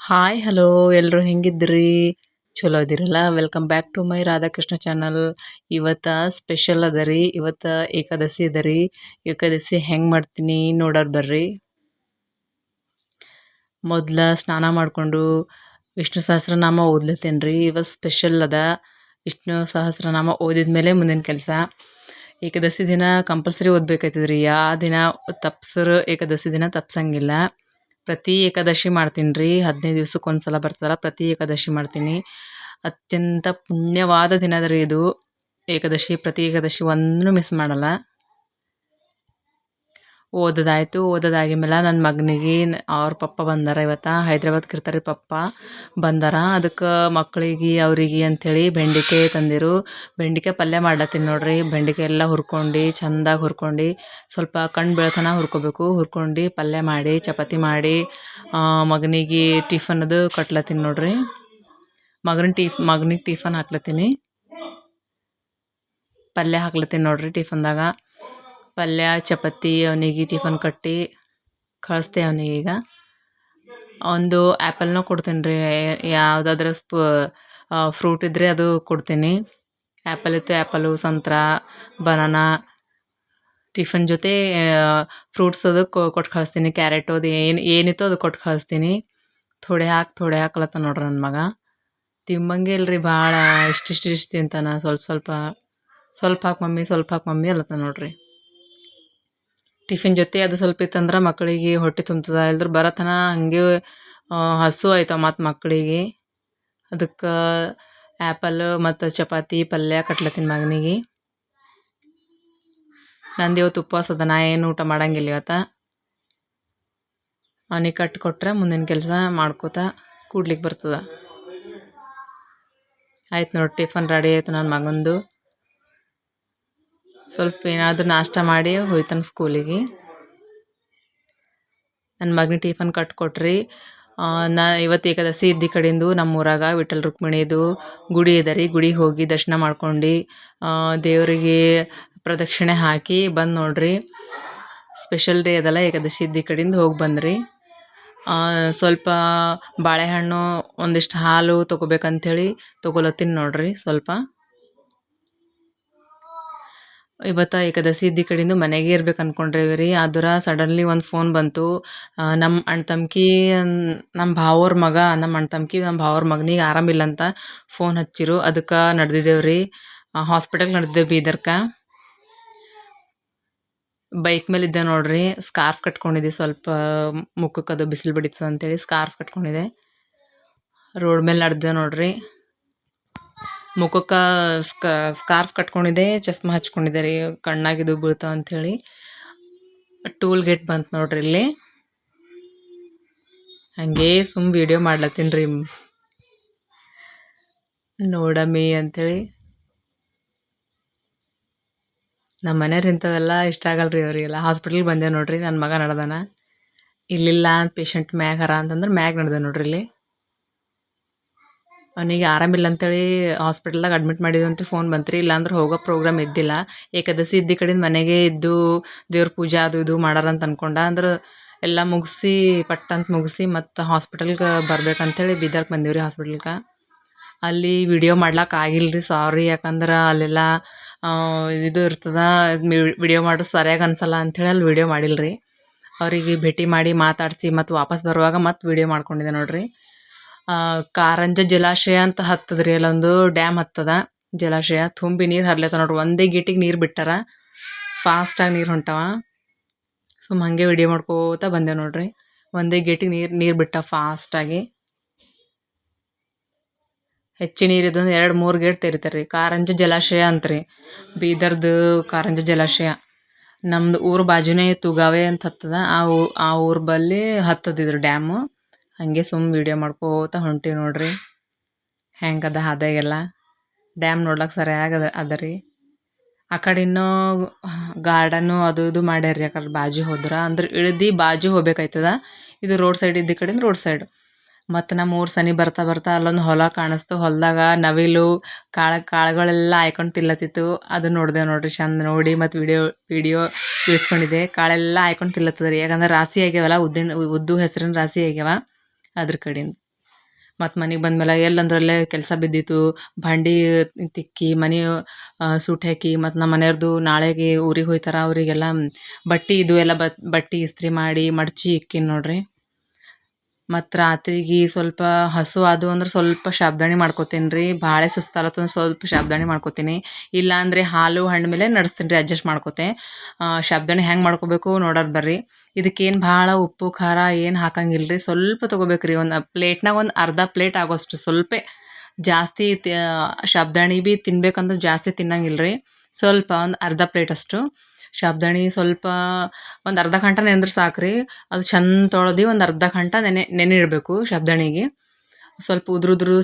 Hi hello ಎಲ್ಲರೂ ಹೆಂಗಿದ್ರಿ ಚಲೋ ಇದ್ದೀರಲ್ಲ welcome back to my Radhakrishna channel ಇವತ್ತು ಸ್ಪೆಷಲ್ ಅದ ರೀ. ಇವತ್ತು ಏಕಾದಶಿ ಅದ ರೀ. ಏಕಾದಶಿ ಹೆಂಗೆ ಮಾಡ್ತೀನಿ ನೋಡೋರು ಬರ್ರಿ. ಮೊದಲ ಸ್ನಾನ ಮಾಡಿಕೊಂಡು ವಿಷ್ಣು ಸಹಸ್ರನಾಮ ಓದ್ಲತ್ತೇನೆ ರೀ. ಇವತ್ತು ಸ್ಪೆಷಲ್ ಅದ. ವಿಷ್ಣು ಸಹಸ್ರನಾಮ ಓದಿದ ಮೇಲೆ ಮುಂದಿನ ಕೆಲಸ. ಏಕಾದಶಿ ದಿನ ಕಂಪಲ್ಸರಿ ಓದ್ಬೇಕಾಯ್ತದ ರೀ ಯಾವ ದಿನ ತಪ್ಸರು ಏಕಾದಶಿ ದಿನ ತಪ್ಸಂಗಿಲ್ಲ. ಪ್ರತಿ ಏಕಾದಶಿ ಮಾಡ್ತೀನಿ ರೀ. ಹದಿನೈದು ದಿವ್ಸಕ್ಕೆ ಒಂದು ಸಲ ಬರ್ತದಲ್ಲ, ಪ್ರತಿ ಏಕಾದಶಿ ಮಾಡ್ತೀನಿ. ಅತ್ಯಂತ ಪುಣ್ಯವಾದ ದಿನ ರೀ ಇದು. ಏಕಾದಶಿ, ಪ್ರತಿ ಏಕಾದಶಿ ಒಂದೂ ಮಿಸ್ ಮಾಡಲ್ಲ. ಓದೋದಾಯ್ತು ಓದೋದಾಗಿದ್ಮೇಲೆ ನನ್ನ ಮಗನಿಗೆ ಅವ್ರ ಪಪ್ಪ ಬಂದಾರ ಇವತ್ತು ಹೈದ್ರಾಬಾದ್ಗೆ ಇರ್ತಾರೆ ಪಪ್ಪ ಬಂದಾರ. ಅದಕ್ಕೆ ಮಕ್ಕಳಿಗೆ ಅವರಿಗೆ ಅಂಥೇಳಿ ಬೆಂಡೆಕಾಯಿ ತಂದಿರು. ಬೆಂಡೆಕಾಯಿ ಪಲ್ಯ ಮಾಡ್ಲತ್ತೀನಿ ನೋಡ್ರಿ. ಬೆಂಡೆಕಾಯಿ ಎಲ್ಲ ಹುರ್ಕೊಂಡು, ಚಂದಾಗಿ ಹುರ್ಕೊಂಡು, ಸ್ವಲ್ಪ ಕಣ್ಣು ಬೆಳತನ ಹುರ್ಕೋಬೇಕು. ಹುರ್ಕೊಂಡು ಪಲ್ಯ ಮಾಡಿ, ಚಪಾತಿ ಮಾಡಿ ಮಗನಿಗೆ ಟಿಫನ್ದು ಕಟ್ಲತ್ತೀನಿ ನೋಡ್ರಿ. ಮಗನ ಟಿಫ್, ಮಗನಿಗೆ ಟಿಫನ್ ಹಾಕ್ಲತ್ತೀನಿ. ಪಲ್ಯ ಹಾಕ್ಲತ್ತೀನಿ ನೋಡ್ರಿ ಟಿಫನ್ದಾಗ. ಪಲ್ಯ, ಚಪಾತಿ, ಅವನಿಗೆ ಟಿಫನ್ ಕಟ್ಟಿ ಕಳಿಸ್ದೆ ಈಗ. ಒಂದು ಆ್ಯಪಲ್ನ ಕೊಡ್ತೀನಿ ರೀ. ಯಾವುದಾದ್ರೂ ಸ್ಪೂ ಫ್ರೂಟ್ ಇದ್ದರೆ ಅದು ಕೊಡ್ತೀನಿ. ಆ್ಯಪಲ್ ಇತ್ತು ಆ್ಯಪಲು ಸಂತ್ರ, ಬನಾನಾ, ಟಿಫನ್ ಜೊತೆ ಫ್ರೂಟ್ಸ್ ಅದು ಕೊಟ್ಟು ಕಳಿಸ್ತೀನಿ. ಕ್ಯಾರೆಟು ಅದು ಏನು, ಏನಿತ್ತು ಅದು ಕೊಟ್ಟು ಕಳಿಸ್ತೀನಿ. ಥೋಡೆ ಹಾಕಿ, ಥೋಡೆ ಹಾಕ್ಲತ್ತ ನೋಡ್ರಿ ನನ್ನ ಮಗ. ತಿಂಬಂಗೆ ಇಲ್ರಿ ಭಾಳ. ಇಷ್ಟಿಷ್ಟು ಇಷ್ಟು ತಿಂತಾನೆ. ಸ್ವಲ್ಪ ಸ್ವಲ್ಪ ಸ್ವಲ್ಪ ಹಾಕಿ ಮಮ್ಮಿ, ಸ್ವಲ್ಪ ಹಾಕಿ ಮಮ್ಮಿ ಅಲ್ಲತ್ತ ನೋಡ್ರಿ. ಟಿಫಿನ್ ಜೊತೆ ಅದು ಸ್ವಲ್ಪ ಇತ್ತಂದ್ರೆ ಮಕ್ಕಳಿಗೆ ಹೊಟ್ಟೆ ತುಂಬ್ತದ, ಇಲ್ದ್ರ ಬರತನ ಹಂಗೆ ಹಸು ಆಯ್ತವ ಮತ್ತು ಮಕ್ಕಳಿಗೆ ಅದಕ್ಕೆ ಆ್ಯಪಲ್ ಮತ್ತು ಚಪಾತಿ, ಪಲ್ಯ ಕಟ್ಲತ್ತಿನ ಮಗನಿಗೆ. ನಂದು ಇವತ್ತು ಉಪವಾಸ ಅದ, ನಾ ಏನು ಊಟ ಮಾಡಂಗಿಲ್ಲ ಇವತ್ತು. ಅವನಿಗೆ ಕಟ್ಟಿ ಕೊಟ್ರೆ ಮುಂದಿನ ಕೆಲಸ ಮಾಡ್ಕೋತ ಕೂಡ್ಲಿಕ್ಕೆ ಬರ್ತದ. ಆಯ್ತು ನೋಡಿ, ಟಿಫನ್ ರೆಡಿ ಆಯ್ತು ನನ್ನ ಮಗಂದು. ಸ್ವಲ್ಪ ಏನಾದರೂ ನಾಷ್ಟ ಮಾಡಿ ಹೋಯ್ತಾನೆ ಸ್ಕೂಲಿಗೆ. ನನ್ನ ಮಗನಿಗೆ ಟಿಫನ್ ಕಟ್ಕೊಟ್ರಿ. ನಾ ಇವತ್ತು ಏಕಾದಶಿ ಇದ್ದ ಕಡೆಂದು ನಮ್ಮ ಊರಾಗ ವಿಠ್ಠಲ ರುಕ್ಮಿಣಿದು ಗುಡಿ ಇದೆ ರೀ ಹೋಗಿ ದರ್ಶನ ಮಾಡ್ಕೊಂಡು. ದೇವರಿಗೆ ಪ್ರದಕ್ಷಿಣೆ ಹಾಕಿ ಬಂದು ನೋಡ್ರಿ. ಸ್ಪೆಷಲ್ ಡೇ ಅದಲ್ಲ, ಏಕಾದಶಿ ಇದ್ದ ಕಡೆಯಿಂದ ಹೋಗಿ ಬಂದ್ರಿ. ಸ್ವಲ್ಪ ಬಾಳೆಹಣ್ಣು ಒಂದಿಷ್ಟು ಹಾಲು ತೊಗೋಬೇಕಂಥೇಳಿ ತೊಗೊಲತ್ತೀನಿ ನೋಡ್ರಿ ಸ್ವಲ್ಪ. ಇವತ್ತು ಏಕಾದಶಿ ಇದ್ದ ಕಡೆಯಿಂದ ಮನೆಗೆ ಇರ್ಬೇಕು ಅಂದ್ಕೊಂಡ್ರೇವಿ ರೀ ಆದ್ರೆ ಸಡನ್ಲಿ ಒಂದು ಫೋನ್ ಬಂತು. ನಮ್ಮ ಅಣ್ಣ ತಮ್ಕಿ ನಮ್ಮ ಭಾವವ್ರ ಮಗ ನಮ್ಮ ಅಣ್ಣ ತಮ್ಕಿ ನಮ್ಮ ಭಾವವ್ರ ಮಗನಿಗೆ ಆರಾಮಿಲ್ಲ ಅಂತ ಫೋನ್ ಹಚ್ಚಿರು. ಅದಕ್ಕೆ ನಡೆದಿದ್ದೇವೆ ರೀ ಹಾಸ್ಪಿಟಲ್ ನಡೆದಿದ್ದೇವೆ ಬೀದರ್ಕ. ಬೈಕ್ ಮೇಲೆ ಇದ್ದೆ ನೋಡ್ರಿ. ಸ್ಕಾರ್ಫ್ ಕಟ್ಕೊಂಡಿದ್ದೆ. ಸ್ವಲ್ಪ ಮುಖಕ್ಕೆ ಅದು ಬಿಸಿಲು ಬಡಿತದೆ ಅಂತೇಳಿ ಸ್ಕಾರ್ಫ್ ಕಟ್ಕೊಂಡಿದ್ದೆ. ರೋಡ್ ಮೇಲೆ ನಡೆದೆ ನೋಡ್ರಿ. ಮುಖಕ್ಕೆ ಸ್ಕಾರ್ಫ್ ಕಟ್ಕೊಂಡಿದ್ದೆ ಚಸ್ಮಾ ಹಚ್ಕೊಂಡಿದ್ದೆ ರೀ ಕಣ್ಣಾಗಿದ್ದು ಬೀಳ್ತಾವ ಅಂಥೇಳಿ ಟೂಲ್ ಗೇಟ್ ಬಂತು ನೋಡ್ರಿ ಇಲ್ಲಿ. ಹಂಗೆ ಸುಮ್ಮ ವಿಡಿಯೋ ಮಾಡ್ಲತ್ತೀನಿ ರೀ. ನೋಡಮ್ಮಿ ಅಂಥೇಳಿ ನಮ್ಮ ಮನೆಯವ್ರು ಇಂಥವೆಲ್ಲ ಇಷ್ಟ ಆಗಲ್ಲ ರೀ ಅವರಿಗೆಲ್ಲ ಹಾಸ್ಪಿಟ್ಲಿಗೆ ಬಂದೆ ನೋಡ್ರಿ ನನ್ನ ಮಗ ನಡ್ದಾನ. ಇಲ್ಲಿಲ್ಲ ಅಂತ ಪೇಷಂಟ್ ಮ್ಯಾಗ ಹರ ಅಂತಂದ್ರೆ ಮ್ಯಾಗ ನಡ್ದೆ ನೋಡ್ರಿ ಇಲ್ಲಿ. ಅವನಿಗೆ ಆರಾಮಿಲ್ಲ ಅಂತೇಳಿ ಹಾಸ್ಪಿಟಲ್ದಾಗ ಅಡ್ಮಿಟ್ ಮಾಡಿದ್ವಿ ಅಂತ ಫೋನ್ ಬಂತು ರೀ ಇಲ್ಲಾಂದ್ರೆ ಹೋಗೋ ಪ್ರೋಗ್ರಾಮ್ ಇದ್ದಿಲ್ಲ. ಏಕಾದಶಿ ಇದ್ದ ಕಡೆಯಿಂದ ಮನೆಗೆ ಇದ್ದು ದೇವ್ರ ಪೂಜೆ ಅದು ಇದು ಮಾಡಾರಂತ ಅನ್ಕೊಂಡ. ಅಂದ್ರೆ ಎಲ್ಲ ಮುಗಿಸಿ ಪಟ್ ಅಂತ ಮುಗಿಸಿ ಮತ್ತು ಹಾಸ್ಪಿಟಲ್ಗೆ ಬರ್ಬೇಕಂತೇಳಿ ಬೀದರ್ಗೆ ಬಂದೀವಿ ರೀ ಹಾಸ್ಪಿಟಲ್ಗೆ ಅಲ್ಲಿ ವಿಡಿಯೋ ಮಾಡ್ಲಿಕ್ಕೆ ಆಗಿಲ್ಲ ರೀ ಸಾರಿ ಯಾಕಂದ್ರೆ ಅಲ್ಲೆಲ್ಲ ಇದು ಇರ್ತದೆ ವಿಡಿಯೋ ಮಾಡೋದು ಸರಿಯಾಗಿ ಅನ್ಸಲ್ಲ ಅಂಥೇಳಿ ಅಲ್ಲಿ ವಿಡಿಯೋ ಮಾಡಿಲ್ಲ ರೀ ಅವರಿಗೆ ಭೇಟಿ ಮಾಡಿ ಮಾತಾಡಿಸಿ ಮತ್ತು ವಾಪಸ್ ಬರುವಾಗ ಮತ್ತೆ ವಿಡಿಯೋ ಮಾಡ್ಕೊಂಡಿದ್ದೆ ನೋಡಿರಿ. ಕಾರಂಜ ಜಲಾಶಯ ಅಂತ ಹತ್ತದ ರೀ ಅಲ್ಲೊಂದು ಡ್ಯಾಮ್ ಹತ್ತದ. ಜಲಾಶಯ, ತುಂಬಿ ನೀರು ಹರ್ಲತ್ತ ನೋಡ್ರಿ, ಒಂದೇ ಗೇಟಿಗೆ ನೀರು ಬಿಟ್ಟಾರ. ಫಾಸ್ಟಾಗಿ ನೀರು ಹೊಂಟವ. ಸುಮ್ಮ ಹಾಗೆ ವಿಡಿಯೋ ಮಾಡ್ಕೋತ ಬಂದೆ ನೋಡ್ರಿ. ಒಂದೇ ಗೇಟಿಗೆ ನೀರು ನೀರು ಬಿಟ್ಟ ಫಾಸ್ಟಾಗಿ ಹೆಚ್ಚು ಇದ್ದ ಎರಡು, ಮೂರು ಗೇಟ್ ತೆರಿತಾರೆ ರೀ ಕಾರಂಜ ಜಲಾಶಯ ಅಂತ್ರಿ. ಬೀದರ್ದು ಕಾರಂಜ ಜಲಾಶಯ. ನಮ್ದು ಊರು ಬಾಜುನೇ ತುಗಾವೆ ಅಂತ ಹತ್ತದ. ಆ ಊ, ಆ ಊರು ಬಲ್ಲಿ ಹತ್ತದಿದ್ರು ಡ್ಯಾಮು ಹಾಗೆ ಸುಮ್ಮ ವೀಡಿಯೋ ಮಾಡ್ಕೋತ ಹೊಂಟೀವಿ ನೋಡ್ರಿ. ಹೆಂಗದ ಹಾದಾಗೆಲ್ಲ. ಡ್ಯಾಮ್ ನೋಡ್ಲಿಕ್ಕೆ ಸರಿಯಾಗದ ಅದ ರೀ ಆ ಕಡೆ ಇನ್ನೂ ಗಾರ್ಡನ್ನು ಅದು ಇದು ಮಾಡ್ಯಾರ ರೀ ಆ ಕಡೆ ಬಾಜು ಹೋದ್ರೆ. ಅಂದ್ರೆ ಇಳಿದು ಬಾಜು ಹೋಗ್ಬೇಕಾಯ್ತದ. ಇದು ರೋಡ್ ಸೈಡ್ ಇದ್ದ ಕಡೆಯಿಂದ ರೋಡ್ ಸೈಡ್ ಮತ್ತು ನಮ್ಮ ಊರು ಸನಿ ಬರ್ತಾ ಬರ್ತಾ ಅಲ್ಲೊಂದು ಹೊಲ ಕಾಣಿಸ್ತು. ಹೊಲದಾಗ ನವಿಲು, ಕಾಳ, ಕಾಳುಗಳೆಲ್ಲ ಆಯ್ಕೊಂಡು ತಿಲ್ಲತ್ತಿತ್ತು. ಅದು ನೋಡಿದೆ ನೋಡ್ರಿ, ಚಂದ ನೋಡಿ ಮತ್ತು ವಿಡಿಯೋ ವಿಡಿಯೋ ಇಳಿಸ್ಕೊಂಡಿದ್ದೆ. ಕಾಳೆಲ್ಲ ಆಯ್ಕೊಂಡು ತಿಲ್ಲತ್ತದ ರೀ ಯಾಕಂದ್ರೆ ರಾಸಿ ಆಗ್ಯಾವಲ್ಲ, ಉದ್ದಿನ ಉದ್ದು ಹೆಸರಿನ ರಾಸಿ ಆಗ್ಯಾವ. ಅದ್ರ ಕಡಿಂದ. ಮತ್ತು ಮನೆಗೆ ಬಂದಮೇಲೆ ಎಲ್ಲಂದ್ರಲ್ಲೇ ಕೆಲಸ ಬಿದ್ದಿತ್ತು. ಭಾಂಡಿ ತಿಕ್ಕಿ, ಮನೆ ಸೂಟ್ ಹಾಕಿ, ಮತ್ತು ನಮ್ಮ ಮನೆಯವ್ರದ್ದು ನಾಳೆಗೆ ಊರಿಗೆ ಹೋಯ್ತಾರ. ಅವರಿಗೆಲ್ಲ ಬಟ್ಟೆ ಇದು ಎಲ್ಲ ಬಟ್ಟೆ ಇಸ್ತ್ರಿ ಮಾಡಿ ಮಡಚಿ ಇಕ್ಕೀನಿ ನೋಡ್ರಿ. ಮತ್ತು ರಾತ್ರಿಗೆ ಸ್ವಲ್ಪ ಹಸು ಆದವು ಅಂದ್ರೆ ಸ್ವಲ್ಪ ಶಬ್ದಾಣಿ ಮಾಡ್ಕೋತೀನಿ ರೀ ಭಾಳ ಸುಸ್ತಾಲತ್ತು ಸ್ವಲ್ಪ ಶಬ್ದಾಣಿ ಮಾಡ್ಕೊತೀನಿ. ಇಲ್ಲಾಂದರೆ ಹಾಲು ಹಣ್ಣು ಮೇಲೆ ನಡೆಸ್ತೀನಿ ರೀ ಅಡ್ಜಸ್ಟ್ ಮಾಡ್ಕೋತೆ ಶಬ್ದಾಣಿ ಹೆಂಗೆ ಮಾಡ್ಕೋಬೇಕು ನೋಡೋರು ಬರ್ರಿ. ಇದಕ್ಕೇನು ಭಾಳ ಉಪ್ಪು, ಖಾರ ಏನು ಹಾಕಂಗಿಲ್ಲ ರೀ ಸ್ವಲ್ಪ ತೊಗೋಬೇಕು ರೀ ಒಂದು ಪ್ಲೇಟ್ನಾಗ ಒಂದು ಅರ್ಧ ಪ್ಲೇಟ್ ಆಗೋಷ್ಟು ಸ್ವಲ್ಪ. ಜಾಸ್ತಿ ಶಾಬ್ದಾಣಿ ಭೀ ತಿನ್ಬೇಕಂದ್ರೆ ಜಾಸ್ತಿ ತಿನ್ನಂಗಿಲ್ಲ ರೀ ಸ್ವಲ್ಪ ಒಂದು ಅರ್ಧ ಪ್ಲೇಟ್ ಅಷ್ಟು. ಶಾಬ್ದಾಣಿ ಸ್ವಲ್ಪ ಒಂದು ಅರ್ಧ ಗಂಟೆ ನೆನೆದ್ರೆ ಸಾಕು ರೀ ಅದು ಚೆಂದ ತೊಳೆದು ಒಂದು ಅರ್ಧ ಗಂಟೆ ನೆನೆ ನೆನೆ ಇಡಬೇಕು ಶಬ್ದಣಿಗೆ. ಸ್ವಲ್ಪ ಉದುರು ಉದುರು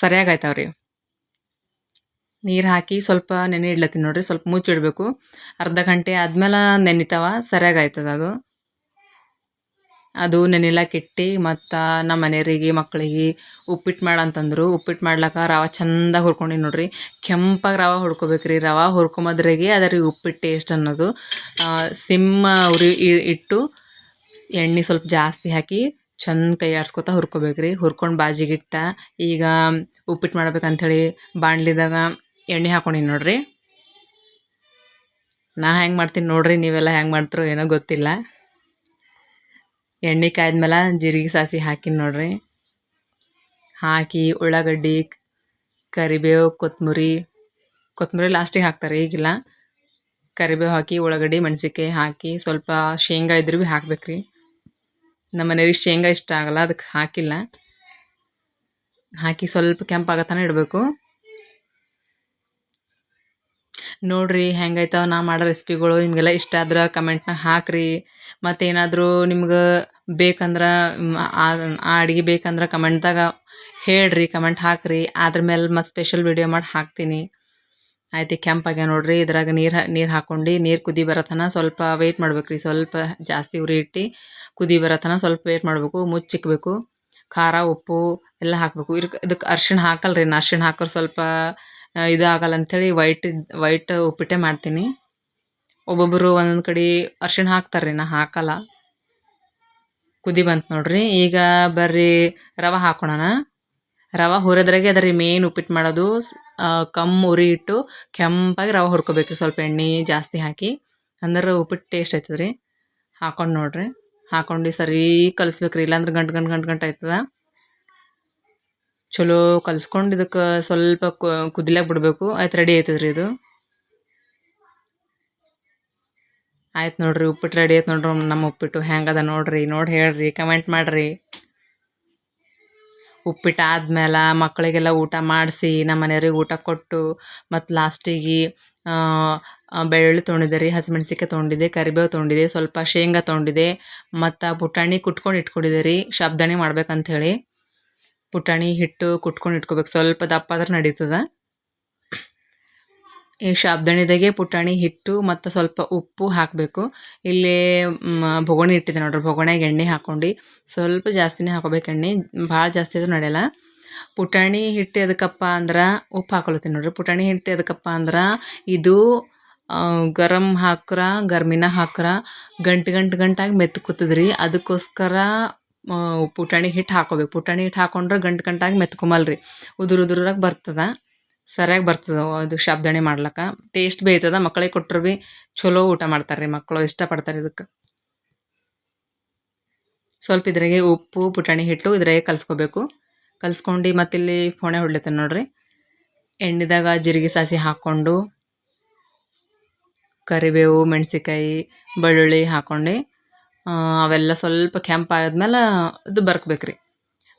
ಸರಿಯಾಗಿ ಆಯ್ತಾವೆ ರೀ ನೀರು ಹಾಕಿ ಸ್ವಲ್ಪ ನೆನೆ ಇಡ್ಲತ್ತೀನಿ ನೋಡಿರಿ, ಸ್ವಲ್ಪ ಮುಚ್ಚಿಡಬೇಕು. ಅರ್ಧ ಗಂಟೆ ಆದ್ಮೇಲೆ ನೆನಿತಾವ ಸರಿಯಾಗಿ ಆಯ್ತದ ಅದು. ಅದು ನೆನಿಲಕ್ಕೆ ಕೆಟ್ಟಿ ಮತ್ತು ನಮ್ಮ ಮನೆಯವರಿಗೆ, ಮಕ್ಕಳಿಗೆ ಉಪ್ಪಿಟ್ಟು ಮಾಡು ಅಂತಂದರು. ಉಪ್ಪಿಟ್ಟು ಮಾಡ್ಲಿಕ್ಕೆ ರವೆ ಚಂದ ಹುರ್ಕೊಂಡಿನಿ ನೋಡ್ರಿ. ಕೆಂಪಾಗಿ ರವೆ ಹುರ್ಕೋಬೇಕು ರೀ ರವೆ ಹುರ್ಕೊಂಬದ್ರಾಗೆ ಅದರ ಉಪ್ಪಿಟ್ಟು ಟೇಸ್ಟ್ ಅನ್ನೋದು ಸಿಮ್ಮ ಉರಿ ಇಟ್ಟು ಎಣ್ಣೆ ಸ್ವಲ್ಪ ಜಾಸ್ತಿ ಹಾಕಿ ಚಂದ ಕೈ ಆಡ್ಸ್ಕೊತ ಹುರ್ಕೋಬೇಕು ರೀ ಹುರ್ಕೊಂಡು ಬಾಜಿಗಿಟ್ಟ ಈಗ ಉಪ್ಪಿಟ್ಟು ಮಾಡ್ಬೇಕಂಥೇಳಿ ಬಾಣ್ಲಿದಾಗ ಎಣ್ಣೆ ಹಾಕೊಂಡಿನಿ ನೋಡಿರಿ. ನಾ ಹೆಂಗೆ ಮಾಡ್ತೀನಿ ನೋಡಿರಿ, ನೀವೆಲ್ಲ ಹೆಂಗೆ ಮಾಡ್ತೀರೋ ಏನೋ ಗೊತ್ತಿಲ್ಲ. ಎಣ್ಣೆ ಕಾಯ್ದ್ಮೇಲೆ ಜೀರಿಗೆ ಸಾಸಿ ಹಾಕಿನಿ ನೋಡ್ರಿ. ಹಾಕಿ ಉಳ್ಳಾಗಡ್ಡಿ, ಕರಿಬೇವು ಕೊತ್ತಂಬರಿ ಕೊತ್ತಂಬರಿ ಲಾಸ್ಟಿಗೆ ಹಾಕ್ತಾರೆ, ಈಗಿಲ್ಲ. ಕರಿಬೇವು ಹಾಕಿ, ಉಳ್ಳಾಗಡ್ಡಿ, ಮೆಣಸಿನ್ಕಾಯಿ ಹಾಕಿ ಸ್ವಲ್ಪ ಶೇಂಗಾ ಇದ್ರೂ ಭೀ ಹಾಕ್ಬೇಕು ರೀ ನಮ್ಮ ಮನೆಯವ್ರಿಗೆ ಶೇಂಗಾ ಇಷ್ಟ ಆಗಲ್ಲ ಅದಕ್ಕೆ ಹಾಕಿಲ್ಲ. ಹಾಕಿ ಸ್ವಲ್ಪ ಕೆಂಪಾಗತನ ಇಡಬೇಕು. ನೋಡಿರಿ ಹೆಂಗೈತವ ನಾ ಮಾಡೋ ರೆಸಿಪಿಗಳು ನಿಮಗೆಲ್ಲ ಇಷ್ಟ ಆದ್ರೆ ಕಮೆಂಟ್ನಾಗ ಹಾಕಿರಿ. ಮತ್ತೇನಾದರೂ ನಿಮ್ಗೆ ಬೇಕಂದ್ರೆ ಆ ಅಡ್ಗೆ ಬೇಕಂದ್ರೆ ಕಮೆಂಟ್ದಾಗ ಹೇಳಿರಿ ಕಮೆಂಟ್ ಹಾಕಿರಿ. ಅದ್ರ ಮೇಲೆ ಮತ್ತು ಸ್ಪೆಷಲ್ ವಿಡಿಯೋ ಮಾಡಿ ಹಾಕ್ತೀನಿ. ಆಯ್ತು ಕೆಂಪಾಗ್ಯ ನೋಡ್ರಿ. ಇದ್ರಾಗ ನೀರು ನೀರು ಹಾಕ್ಕೊಂಡು ನೀರು ಕುದಿ ಬರತನ ಸ್ವಲ್ಪ ವೆಯ್ಟ್ ಮಾಡ್ಬೇಕು ರೀ ಸ್ವಲ್ಪ ಜಾಸ್ತಿ ಉರಿ ಇಟ್ಟು ಕುದಿ ಬರತನ ಸ್ವಲ್ಪ ವೆಯ್ಟ್ ಮಾಡಬೇಕು, ಮುಚ್ಚಿಕ್ಬೇಕು. ಖಾರ, ಉಪ್ಪು ಎಲ್ಲ ಹಾಕಬೇಕು. ಇದಕ್ಕೆ ಇದಕ್ಕೆ ಅರ್ಶಿಣ ಹಾಕಲ್ಲ ರೀ ಅರ್ಶಿಣ ಹಾಕೋರು ಸ್ವಲ್ಪ ಇದು ಆಗಲ್ಲ ಅಂಥೇಳಿ ವೈಟ್ ವೈಟ್ ಉಪ್ಪಿಟ್ಟೆ ಮಾಡ್ತೀನಿ. ಒಬ್ಬೊಬ್ಬರು ಒಂದೊಂದು ಕಡೆ ಅರ್ಶಿಣ ಹಾಕ್ತಾರೆ ರೀ ನಾ ಹಾಕಲ್ಲ. ಕುದಿ ಬಂತು ನೋಡ್ರಿ. ಈಗ ಬರ್ರಿ ರವೆ ಹಾಕೋಣ ರವೆ ಹುರಿದ್ರಾಗೆ ಅದ ರೀ ಮೇನ್ ಉಪ್ಪಿಟ್ಟು ಮಾಡೋದು. ಕಮ್ಮು ಉರಿ ಇಟ್ಟು ಕೆಂಪಾಗಿ ರವೆ ಹುರ್ಕೋಬೇಕು ಸ್ವಲ್ಪ ಎಣ್ಣೆ ಜಾಸ್ತಿ ಹಾಕಿ. ಅಂದ್ರೆ ಉಪ್ಪಿಟ್ಟು ಟೇಸ್ಟ್ ಆಯ್ತದ ರೀ ಹಾಕೊಂಡು ನೋಡ್ರಿ. ಹಾಕೊಂಡು ಸರಿ ಕಲಿಸ್ಬೇಕು ರೀ ಇಲ್ಲಾಂದ್ರೆ ಗಂಟು ಗಂಟು ಗಂಟು ಗಂಟು ಆಯ್ತದ. ಚಲೋ ಕಲ್ಸ್ಕೊಂಡು ಇದಕ್ಕೆ ಸ್ವಲ್ಪ ಕುದಿಲಾಕ ಬಿಡಬೇಕು. ಆಯ್ತು ರೆಡಿ ಆಯ್ತದ್ರಿ ಇದು? ಆಯ್ತು ನೋಡ್ರಿ, ಉಪ್ಪಿಟ್ಟು ರೆಡಿ ಆಯ್ತು ನೋಡ್ರಿ ನಮ್ಮ ಉಪ್ಪಿಟ್ಟು ಹೆಂಗದ ನೋಡ್ರಿ, ನೋಡಿ ಹೇಳ್ರಿ ಕಮೆಂಟ್ ಮಾಡಿರಿ. ಉಪ್ಪಿಟ್ಟು ಆದ್ಮೇಲೆ ಮಕ್ಕಳಿಗೆಲ್ಲ ಊಟ ಮಾಡಿಸಿ ನಮ್ಮ ಮನೆಯವ್ರಿಗೆ ಊಟ ಕೊಟ್ಟು, ಮತ್ತು ಲಾಸ್ಟಿಗೆ ಬೆಳ್ಳುಳ್ಳಿ ತೊಗೊಂಡಿದ್ದೆ ರೀ ಹಸಿಮೆಣ್ಸಿಕಾಯಿ ತೊಗೊಂಡಿದ್ದೆ ಕರಿಬೇವು ತೊಗೊಂಡಿದ್ದೆ ಸ್ವಲ್ಪ ಶೇಂಗಾ ತೊಗೊಂಡಿದ್ದೆ ಮತ್ತು ಪುಟಾಣಿ ಕುಟ್ಕೊಂಡು ಇಟ್ಕೊಂಡಿದ್ದೆ ರೀ, ಶಾಬ್ದಾಣಿ ಮಾಡ್ಬೇಕಂಥೇಳಿ ಪುಟಾಣಿ ಹಿಟ್ಟು ಕುಟ್ಕೊಂಡು ಇಟ್ಕೋಬೇಕು. ಸ್ವಲ್ಪ ದಪ್ಪ ಆದ್ರೆ ನಡೀತದೆ. ಈ ಶಾಬ್ದಣಿದಾಗೆ ಪುಟಾಣಿ ಹಿಟ್ಟು ಮತ್ತು ಸ್ವಲ್ಪ ಉಪ್ಪು ಹಾಕಬೇಕು. ಇಲ್ಲಿ ಬೊಗಣಿ ಇಟ್ಟಿದೆ ನೋಡ್ರಿ. ಬೊಗಣ್ಯಾಗ ಎಣ್ಣೆ ಹಾಕ್ಕೊಂಡು ಸ್ವಲ್ಪ ಜಾಸ್ತಿನೇ ಹಾಕೋಬೇಕು. ಎಣ್ಣೆ ಭಾಳ ಜಾಸ್ತಿ ಆದ್ರೂ ನಡೆಯಲ್ಲ. ಪುಟಾಣಿ ಹಿಟ್ಟು ಎದಕ್ಕಪ್ಪ ಅಂದ್ರೆ ಉಪ್ಪು ಹಾಕೊಳ್ತೀನಿ ನೋಡ್ರಿ. ಪುಟಾಣಿ ಹಿಟ್ಟು ಎದಕ್ಕಪ್ಪ ಅಂದ್ರೆ ಇದು ಗರಂ ಹಾಕ್ರ, ಗರ್ಮಿನ ಹಾಕ್ರ ಗಂಟು ಗಂಟು ಗಂಟಾಗಿ ಮೆತ್ಕುತ್ತದ್ರಿ ರೀ ಅದಕ್ಕೋಸ್ಕರ ಪುಟಾಣಿ ಹಿಟ್ಟು ಹಾಕೋಬೇಕು. ಪುಟಾಣಿ ಹಿಟ್ಟು ಹಾಕೊಂಡ್ರೆ ಗಂಟು ಗಂಟಾಗಿ ಮೆತ್ಕೊಮಲ್ರಿ ಉದುರು ಉದುರಾಗಿ ಬರ್ತದೆ. ಸರಿಯಾಗಿ ಬರ್ತದೆ ಅದು ಶಾಬ್ದಾಣಿ ಮಾಡ್ಲಿಕ್ಕೆ. ಟೇಸ್ಟ್ ಬೇಯ್ತದ ಮಕ್ಕಳಿಗೆ ಕೊಟ್ಟರು ಭೀ ಚಲೋ ಊಟ ಮಾಡ್ತಾರೆ ರೀ ಮಕ್ಕಳು ಇಷ್ಟಪಡ್ತಾರೆ ಇದಕ್ಕೆ ಸ್ವಲ್ಪ ಇದ್ರಾಗೆ ಉಪ್ಪು, ಪುಟಾಣಿ ಹಿಟ್ಟು ಇದ್ರಾಗೆ ಕಲಿಸ್ಕೋಬೇಕು. ಕಲ್ಸ್ಕೊಂಡು ಮತ್ತಿಲ್ಲಿ ಫೋಣೆ ಹೊಡ್ಲತ್ತೇನೆ ನೋಡ್ರಿ. ಎಣ್ಣೆದಾಗ ಜೀರಿಗೆ ಸಾಸಿ ಹಾಕ್ಕೊಂಡು, ಕರಿಬೇವು ಮೆಣಸಿಕಾಯಿ ಬೆಳ್ಳುಳ್ಳಿ ಹಾಕ್ಕೊಂಡು ಅವೆಲ್ಲ ಸ್ವಲ್ಪ ಕೆಂಪಾದ್ಮೇಲೆ ಇದು ಬರ್ಕ್ಬೇಕು ರೀ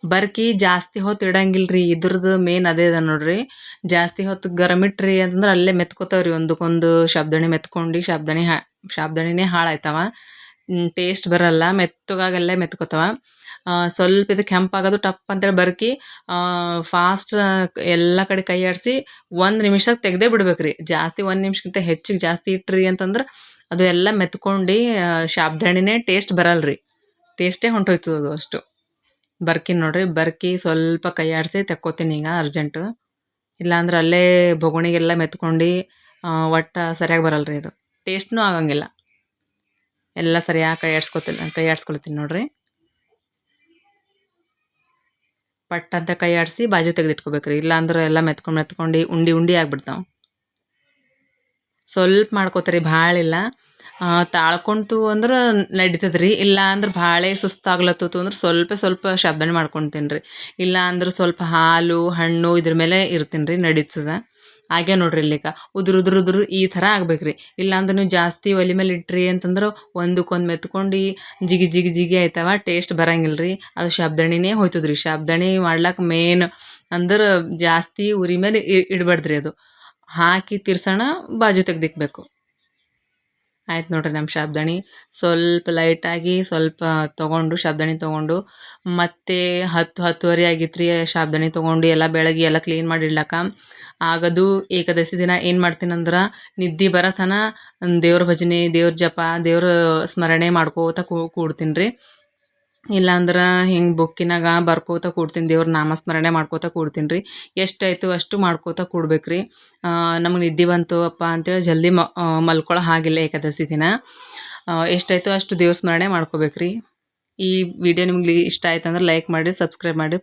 ಬರ್ಕಿ ಜಾಸ್ತಿ ಹೊತ್ತು ಇಡಂಗಿಲ್ಲ ರೀ ಇದ್ರದ್ದು ಮೇನ್ ಅದೇ ಅದ ನೋಡ್ರಿ. ಜಾಸ್ತಿ ಹೊತ್ತು ಗರಮ್ ಇಟ್ರಿ ಅಂತಂದ್ರೆ ಅಲ್ಲೇ ಮೆತ್ಕೋತಾವ್ರಿ, ಒಂದಕ್ಕೊಂದು ಶಬ್ದಣಿ ಮೆತ್ಕೊಂಡು ಶಬ್ದಣಿ ಹಾ, ಶಬ್ದಣಿನೇ ಹಾಳಾಯ್ತವ. ಟೇಸ್ಟ್ ಬರಲ್ಲ, ಮೆತ್ತಗಾಗಲ್ಲೇ ಮೆತ್ಕೋತಾವ. ಸ್ವಲ್ಪ ಇದು ಕೆಂಪಾಗೋದು ಟಪ್ ಅಂತೇಳಿ ಬರ್ಕಿ ಫಾಸ್ಟ್ ಎಲ್ಲ ಕಡೆ ಕೈ ಆಡಿಸಿ ಒಂದು ನಿಮಿಷದಾಗ ತೆಗ್ದೇ ಬಿಡ್ಬೇಕು ರೀ ಜಾಸ್ತಿ ಒಂದು ನಿಮಿಷಕ್ಕಿಂತ ಹೆಚ್ಚಿಗೆ ಜಾಸ್ತಿ ಇಟ್ರಿ ಅಂತಂದ್ರೆ ಅದು ಎಲ್ಲ ಮೆತ್ಕೊಂಡು ಶಾಬ್ದಾಣಿನೇ ಟೇಸ್ಟ್ ಬರಲ್ಲ ರೀ ಟೇಸ್ಟೇ ಹೊಂಟೋಯ್ತದ ಅದು ಅಷ್ಟು. ಬರ್ಕಿ ನೋಡಿರಿ, ಬರ್ಕಿ ಸ್ವಲ್ಪ ಕೈ ಆಡಿಸಿ ತೆಕ್ಕೋತೀನಿ ಈಗ ಅರ್ಜೆಂಟು ಇಲ್ಲಾಂದ್ರೆ ಅಲ್ಲೇ ಬೊಗಣಿಗೆಲ್ಲ ಮೆತ್ಕೊಂಡು ಒಟ್ಟು ಸರಿಯಾಗಿ ಬರಲ್ಲ ರೀ ಅದು ಟೇಸ್ಟ್ನೂ ಆಗಂಗಿಲ್ಲ. ಎಲ್ಲ ಸರಿಯಾಗಿ ಕೈ ಆಡ್ಸ್ಕೊತಿಲ್ಲ ಕೈ ಆಡ್ಸ್ಕೊಳ್ತೀನಿ ನೋಡಿರಿ. ಪಟ್ ಅಂತ ಕೈ ಆಡಿಸಿ ಬಾಜು ತೆಗೆದಿಟ್ಕೋಬೇಕ್ರಿ. ಇಲ್ಲಾಂದ್ರೆ ಎಲ್ಲ ಮೆತ್ಕೊಂಡು ಮೆತ್ಕೊಂಡು ಉಂಡಿ ಉಂಡಿ ಆಗ್ಬಿಡ್ತಾವೆ. ಸ್ವಲ್ಪ ಮಾಡ್ಕೋತಾರೆ, ಭಾಳ ಇಲ್ಲ. ತಾಳ್ಕೊಂತು ಅಂದ್ರೆ ನಡೀತದೆ ರೀ ಇಲ್ಲ ಅಂದ್ರೆ ಭಾಳ ಸುಸ್ತಾಗ್ಲತ್ತು ಅಂದ್ರೆ ಸ್ವಲ್ಪ ಸ್ವಲ್ಪ ಶಬ್ದನೆ ಮಾಡ್ಕೊತೀನಿ ರೀ ಇಲ್ಲ ಅಂದ್ರೆ ಸ್ವಲ್ಪ ಹಾಲು, ಹಣ್ಣು ಇದ್ರ ಮೇಲೆ ಇರ್ತೀನಿ ರೀ ನಡೀತದೆ. ಹಾಗೆ ನೋಡ್ರಿ ಇಲ್ಲಿಗ. ಉದುರು ಉದುರು ಉದುರು ಈ ಥರ ಆಗ್ಬೇಕು ರೀ ಇಲ್ಲಾಂದ್ರೆ ನೀವು ಜಾಸ್ತಿ ಒಲೆ ಮೇಲೆ ಇಟ್ರಿ ಅಂತಂದ್ರೆ ಒಂದಕ್ಕೊಂದು ಮೆತ್ಕೊಂಡು ಜಿಗಿ ಜಿಗಿ ಜಿಗಿ ಆಯ್ತವ, ಟೇಸ್ಟ್ ಬರಂಗಿಲ್ಲ ರೀ ಅದು ಶಬ್ದಣಿನೇ ಹೋಯ್ತದ್ರಿ. ಶಾಬ್ದಾಣಿ ಮಾಡ್ಲಕ್ಕ ಮೇನ್ ಅಂದ್ರೆ ಜಾಸ್ತಿ ಉರಿ ಮೇಲೆ ಇಡಬಾರ್ದು ರೀ ಅದು. ಹಾಕಿ ತಿರ್ಸೋಣ ಬಾಜು ತೆಗ್ದಿಕ್ಬೇಕು. ಆಯ್ತು ನೋಡ್ರಿ ನಮ್ಮ ಶಬ್ದಣಿ. ಸ್ವಲ್ಪ ಲೈಟಾಗಿ ಸ್ವಲ್ಪ ತೊಗೊಂಡು, ಶಬ್ದಣಿ ತೊಗೊಂಡು, ಮತ್ತೆ ಹತ್ತು, ಹತ್ತುವರೆ ಆಗಿತ್ತು ರೀ ಶಬ್ದಣಿ ತೊಗೊಂಡು, ಎಲ್ಲ ಬೆಳಗ್ಗೆ ಎಲ್ಲ ಕ್ಲೀನ್ ಮಾಡಿ ಇಡ್ಲಕ್ಕ ಆಗದು ಏಕಾದಶಿ ದಿನ ಏನು ಮಾಡ್ತೀನಂದ್ರೆ ನಿದ್ದೆ ಬರತನ ದೇವ್ರ ಭಜನೆ, ದೇವ್ರ ಜಪ, ದೇವ್ರ ಸ್ಮರಣೆ ಮಾಡ್ಕೋತ ಕೂಡ್ತೀನಿ ರೀ ಇಲ್ಲಾಂದ್ರೆ ಹಿಂಗೆ ಬುಕ್ಕಿನಾಗ ಬರ್ಕೋತ ಕೂಡ್ತೀನಿ, ದೇವ್ರ ನಾಮಸ್ಮರಣೆ ಮಾಡ್ಕೋತ ಕೂಡ್ತೀನಿ ರೀ. ಎಷ್ಟಾಯಿತು ಅಷ್ಟು ಮಾಡ್ಕೋತ ಕೂಡ್ಬೇಕು ರೀ ನಮಗೆ ನಿದ್ದೆ ಬಂತು ಅಪ್ಪ ಅಂತೇಳಿ ಜಲ್ದಿ ಮ ಮಲ್ಕೊಳ್ಳೋ ಹಾಗಿಲ್ಲ ಏಕಾದಶಿ ದಿನ. ಎಷ್ಟಾಯಿತು ಅಷ್ಟು ದೇವ್ರ ಸ್ಮರಣೆ ಮಾಡ್ಕೋಬೇಕು ರೀ ಈ ವಿಡಿಯೋ ನಿಮ್ಗೆ ಇಷ್ಟ ಆಯ್ತು ಅಂದ್ರೆ ಲೈಕ್ ಮಾಡಿ ಸಬ್ಸ್ಕ್ರೈಬ್ ಮಾಡಿ